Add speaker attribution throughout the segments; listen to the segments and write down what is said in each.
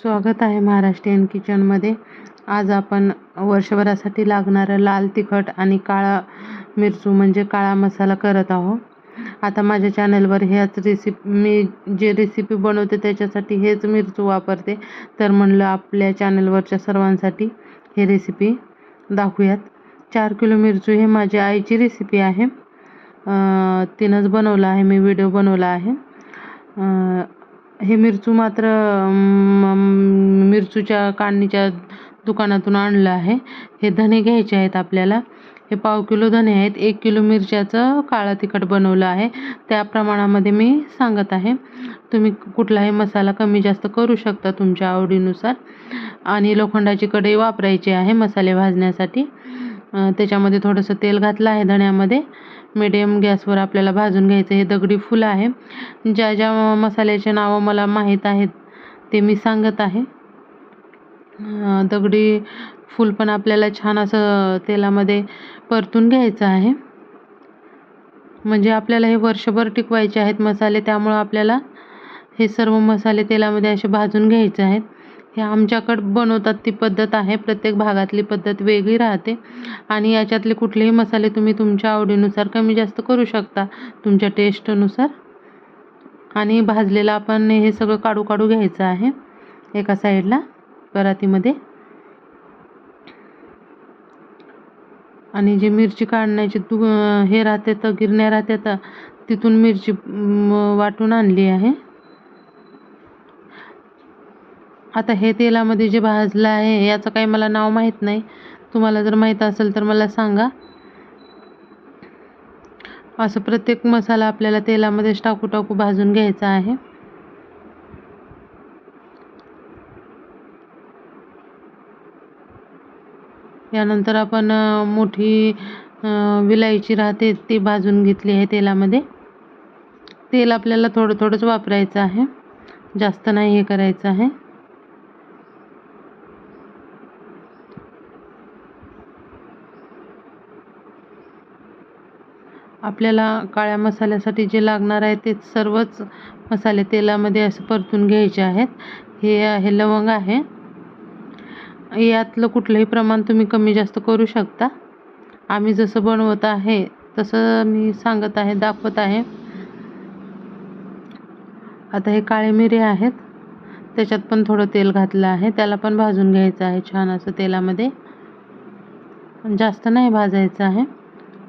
Speaker 1: स्वागत आहे महाराष्ट्रीयन किचनमध्ये. आज आपण वर्षभरासाठी लागणारं लाल तिखट आणि काळा मिरचू म्हणजे काळा मसाला करत आहोत. आता माझ्या चॅनलवर ह्याच रेसिपी मी जे रेसिपी बनवते त्याच्यासाठी हेच मिरचू वापरते. तर म्हणलं आपल्या चॅनलवरच्या सर्वांसाठी हे रेसिपी दाखवूयात. चार किलो मिरचू हे माझ्या आईची रेसिपी आहे. तिनंच बनवलं आहे मी व्हिडिओ बनवला आहे. हे मिरचू मात्र मिरचीच्या मिरचूच्या काढणीच्या दुकानातून आणलं आहे. हे धणे घ्यायचे आहेत आपल्याला. हे पाव किलो धणे आहेत. एक किलो मिरच्याचं काळा तिखट बनवलं आहे. त्या प्रमाणामध्ये मी सांगत आहे. तुम्ही कुठलाही मसाला कमी जास्त करू शकता तुमच्या आवडीनुसार. आणि लोखंडाची कढई वापरायची आहे मसाले भाजण्यासाठी. त्याच्यामध्ये थोडंसं तेल घातलं आहे धण्यामध्ये. मिडियम गॅसवर आपल्याला भाजून घ्यायचं. हे दगडी फुलं आहे. ज्या ज्या मसाल्याचे नावं मला माहीत आहेत ते मी सांगत आहे. दगडी फूल पण आपल्याला छान असं तेलामध्ये परतून घ्यायचं आहे. म्हणजे आपल्याला हे वर्षभर टिकवायचे आहेत मसाले त्यामुळं आपल्याला हे सर्व मसाले तेलामध्ये असे भाजून घ्यायचे आहेत. हे आमच्याकडं बनवतात ती पद्धत आहे. प्रत्येक भागातली पद्धत वेगळी राहते. आणि याच्यातले कुठलेही मसाले तुम्ही तुमच्या आवडीनुसार कमी जास्त करू शकता. तुमच्या टेस्टनुसार. आणि भाजलेलं आपण हे सगळं काढू काढू घ्यायचं आहे. एका साईडला परातीमध्ये. आणि जे मिरची काढण्याचे तू हे राहते तर गिरण्या राहते तर तिथून मिरची वाटून आणली आहे. आता हे तेलामध्ये जे भाजलं आहे याचं काही मला नाव माहीत नाही. तुम्हाला जर माहीत असेल तर मला सांगा. असं प्रत्येक मसाला आपल्याला तेलामध्येच टाकू टाकू भाजून घ्यायचा आहे. यानंतर आपण मोठी विलायची राहते ती भाजून घेतली आहे तेलामध्ये. तेल आपल्याला थोडं थोडंच वापरायचं आहे. जास्त नाही हे करायचं आहे. आपल्याला काळ्या मसाल्यासाठी जे लागणार आहे ते सर्वच मसाले तेलामध्ये असं परतून घ्यायचे आहेत. हे आहे लवंग आहे. यातलं कुठलंही प्रमाण तुम्ही कमी जास्त करू शकता. आम्ही जसं बनवत आहे तसं मी सांगत आहे दाखवत आहे. आता हे काळे मिरे आहेत. त्याच्यात पण थोडं तेल घातलं आहे. त्याला पण भाजून घ्यायचं आहे छान असं तेलामध्ये. जास्त नाही भाजायचं आहे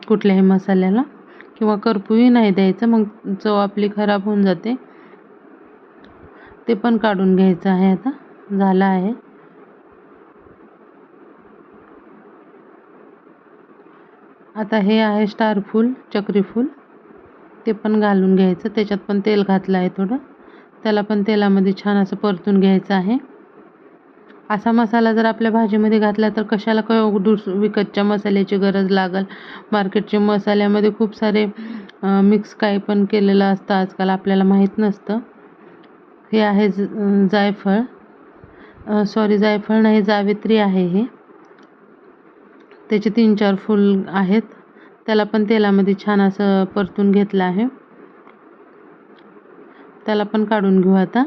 Speaker 1: कुठल्याही मसाल्याला. किंवा करपूही नाही द्यायचं मग चव आपली खराब होऊन जाते. ते पण काढून घ्यायचं आहे आता. झालं आहे. आता हे आहे स्टार फूल चक्रीफूल ते पण घालून घ्यायचं. त्याच्यात पण तेल घातलं आहे थोडं. त्याला पण तेलामध्ये छान असं परतून घ्यायचं आहे. असा मसाला जर आपल्या भाजीमध्ये घातला तर कशाला काय दुस विकतच्या मसाल्याची गरज लागल? मार्केटचे मसाल्यामध्ये खूप सारे मिक्स काही पण केलेलं असतं आजकाल आपल्याला माहीत नसतं. हे आहे ज जायफळ. सॉरी जायफळ नाही जावित्री आहे हे. त्याचे तीन चार फूल आहेत. त्याला पण तेलामध्ये छान असं परतून घेतलं आहे. त्याला पण काढून घेऊ आता.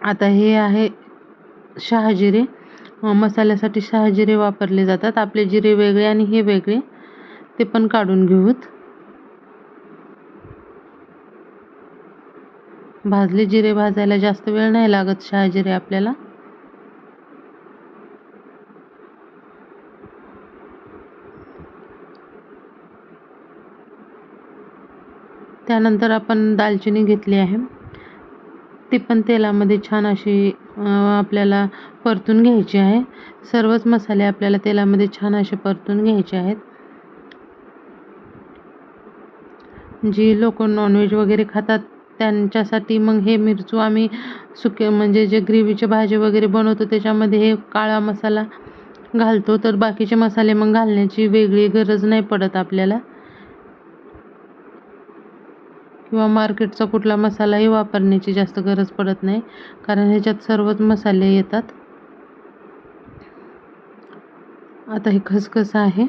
Speaker 1: आता हे आहे शहाजिरे. मसाल्यासाठी शहाजिरे वापरले जातात. आपले जिरे वेगळे आणि हे वेगळे. ते पण काढून घेऊत. भाजले जिरे भाजायला जास्त वेळ नाही लागत शहाजिरे आपल्याला. त्यानंतर आपण दालचिनी घेतली आहे. ती पण तेलामध्ये छान अशी आपल्याला परतून घ्यायची आहे. सर्वच मसाले आपल्याला तेलामध्ये छान असे परतून घ्यायचे आहेत. जी लोक नॉनव्हेज वगैरे खातात त्यांच्यासाठी मग हे मिरचू आम्ही सुके म्हणजे जे ग्रेव्हीचे भाजी वगैरे बनवतो त्याच्यामध्ये हे काळा मसाला घालतो. तर बाकीचे मसाले मग घालण्याची वेगळी गरज नाही पडत आपल्याला. किंवा मार्केटचा कुठला मसालाही वापरण्याची जास्त गरज पडत नाही कारण ह्याच्यात सर्वच मसाले येतात. आता हे खसखस आहे.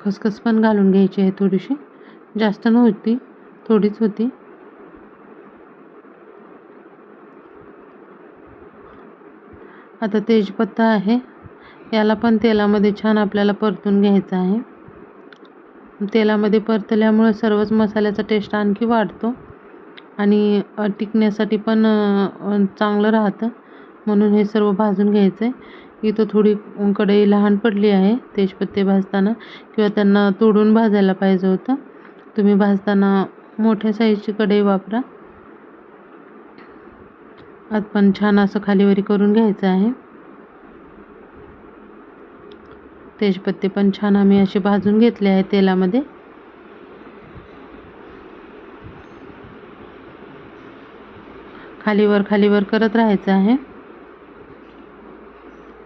Speaker 1: खसखस पण घालून घ्यायची आहे थोडीशी. जास्त नव्हती थोडीच होती. आता तेजपत्ता आहे. याला पण तेलामध्ये छान आपल्याला परतून घ्यायचं आहे. तेलामध्ये परतल्यामुळे सर्वच मसाल्याचा टेस्ट आणखी वाढतो. आणि टिकण्यासाठी पण चांगलं राहतं. म्हणून हे सर्व भाजून घ्यायचं आहे इथं थोडी कढई लहान पडली आहे तेजपत्ते भाजताना. किंवा त्यांना तोडून भाजायला पाहिजे होतं. तुम्ही भाजताना मोठ्या साईजची कढई वापरा. आत पण छान असं खालीवरी करून घ्यायचं आहे. तेजपत्ते पण छान आम्ही असे भाजून घेतले आहे तेलामध्ये. खालीवर खालीवर करत राहायचं आहे.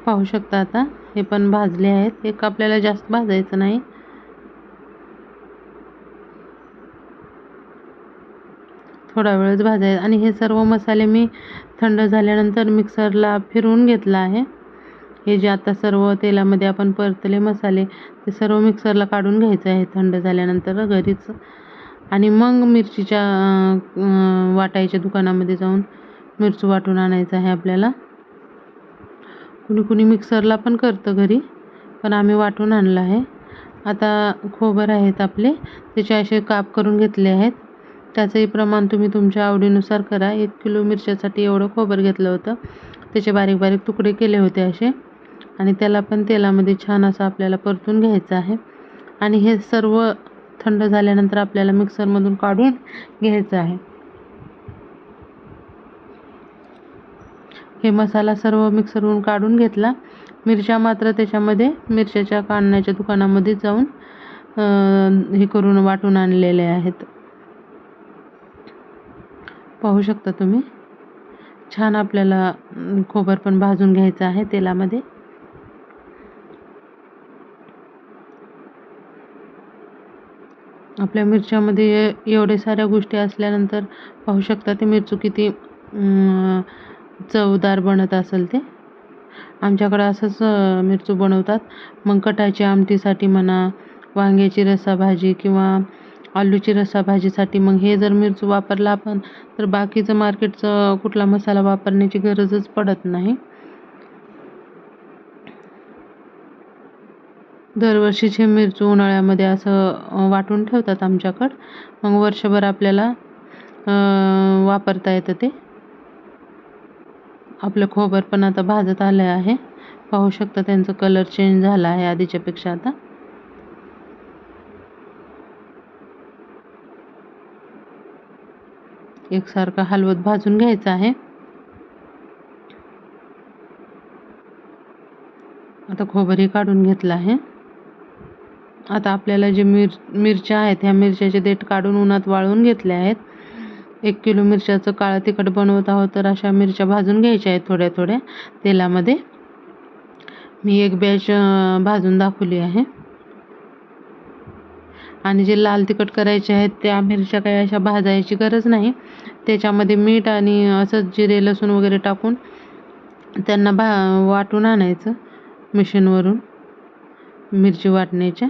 Speaker 1: पाहू शकता आता हे पण भाजले आहेत. एक आपल्याला जास्त भाजायचं नाही. थोडा वेळच भाजायचं. आणि हे सर्व मसाले मी थंड झाल्यानंतर मिक्सरला फिरवून घेतला आहे. हे जे आता सर्व तेलामध्ये आपण परतले मसाले ते सर्व मिक्सरला काढून घ्यायचं आहे. थंड झाल्यानंतर घरीच. आणि मग मिरचीच्या वाटायच्या दुकानामध्ये जाऊन मिरची वाटून आणायचं आहे आपल्याला. कुणी कुणी मिक्सरला पण करतं घरी पण आम्ही वाटून आणलं आहे. आता खोबर आहेत आपले त्याचे असे काप करून घेतले आहेत. त्याचंही प्रमाण तुम्ही तुमच्या आवडीनुसार करा. एक किलो मिरच्यासाठी एवढं खोबर घेतलं होतं. त्याचे बारीक बारीक तुकडे केले होते असे. आणि त्याला पण तेलामध्ये छान असं आपल्याला परतून घ्यायचं आहे. आणि हे सर्व थंड झाल्यानंतर आपल्याला मिक्सरमधून काढून घ्यायचं आहे. हे मसाला सर्व मिक्सरवरून काढून घेतला. मिरच्या मात्र त्याच्यामध्ये मिरच्याच्या काढण्याच्या दुकानामध्ये जाऊन हे करून वाटून आणलेले आहेत. पाहू शकता तुम्ही? छान आपल्याला खोबर पण भाजून घ्यायचं आहे तेलामध्ये. आपल्या मिरच्यामध्ये एवढे साऱ्या गोष्टी असल्यानंतर पाहू शकता ते मिरची किती चवदार बनत असेल ते. आमच्याकडं असंच मिरचू बनवतात. मग कटाची आमटीसाठी म्हणा वांग्याची रसाभाजी किंवा आलूची रसाभाजीसाठी मग हे जर मिरचू वापरला आपण तर बाकीचं मार्केटचं कुठला मसाला वापरण्याची गरजच पडत नाही. दरवर्षीचे मिरचू उन्हाळ्यामध्ये असं वाटून ठेवतात आमच्याकडं. मग वर्षभर आपल्याला वापरता येतं ते. आपलं खोबर पण आता भाजत आलं आहे. पाहू शकता त्यांचं कलर चेंज झाला आहे आधीच्यापेक्षा आता. एकसारखं हलवत भाजून घ्यायचं आहे. आता खोबरही काढून घेतलं आहे. आता आपल्याला जे मिर मिरच्या आहेत ह्या मिरच्याचे देठ काढून उन्हात वाळवून घेतले आहेत. एक किलो मिरच्याचं काळं तिखट बनवत आहोत तर अशा मिरच्या भाजून घ्यायच्या आहेत थोड्या थोड्या तेलामध्ये. मी एक बॅच भाजून दाखवली आहे. आणि जे लाल तिखट करायचे आहेत त्या मिरच्या काही अशा भाजायची गरज नाही. त्याच्यामध्ये मीठ आणि असंच जिरे लसूण वगैरे टाकून त्यांना भा वाटून आणायचं मशीनवरून मिरची वाटण्याच्या.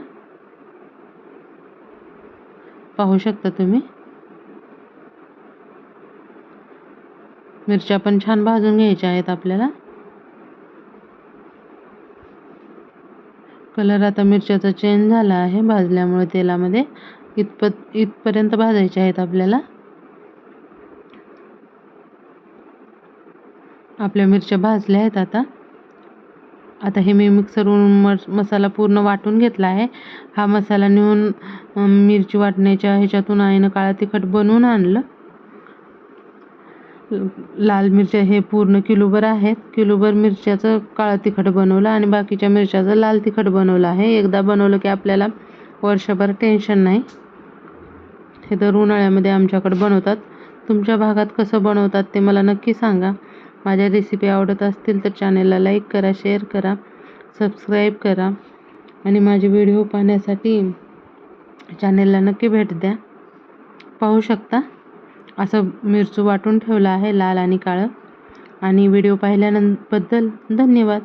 Speaker 1: पाहू शकता तुम्ही. मिरच्या पण छान भाजून घ्यायच्या आहेत आपल्याला. कलर आता मिरच्याचा चेंज झाला आहे भाजल्यामुळे तेलामध्ये. इथपत इथपर्यंत भाजायचे आहेत आपल्याला. आपल्या मिरच्या भाजल्या आहेत आता. आता हे मी मिक्सरवरून मस मसाला पूर्ण वाटून घेतला आहे. हा मसाला नेऊन मिरची वाटण्याच्या ह्याच्यातून आईनं काळा तिखट बनवून आणलं. लाल मिरच्या हे पूर्ण किलोभर आहेत. किलोभर मिरच्याचं काळं तिखट बनवलं आणि बाकीच्या मिरच्याचं लाल तिखट बनवलं आहे. एकदा बनवलं की आपल्याला वर्षभर टेन्शन नाही. हे तर उन्हाळ्यामध्ये आमच्याकडे बनवतात. तुमच्या भागात कसं बनवतात ते मला नक्की सांगा. माझ्या रेसिपी आवडत असतील तर चॅनेलला लाईक करा शेअर करा सबस्क्राईब करा आणि माझे व्हिडिओ पाहण्यासाठी चॅनेलला नक्की भेट द्या. पाहू शकता. असं मिरचू वाटून ठेवलं आहे लाल आणि काळं. आणि व्हिडिओ पाहिल्यानंबद्दल धन्यवाद.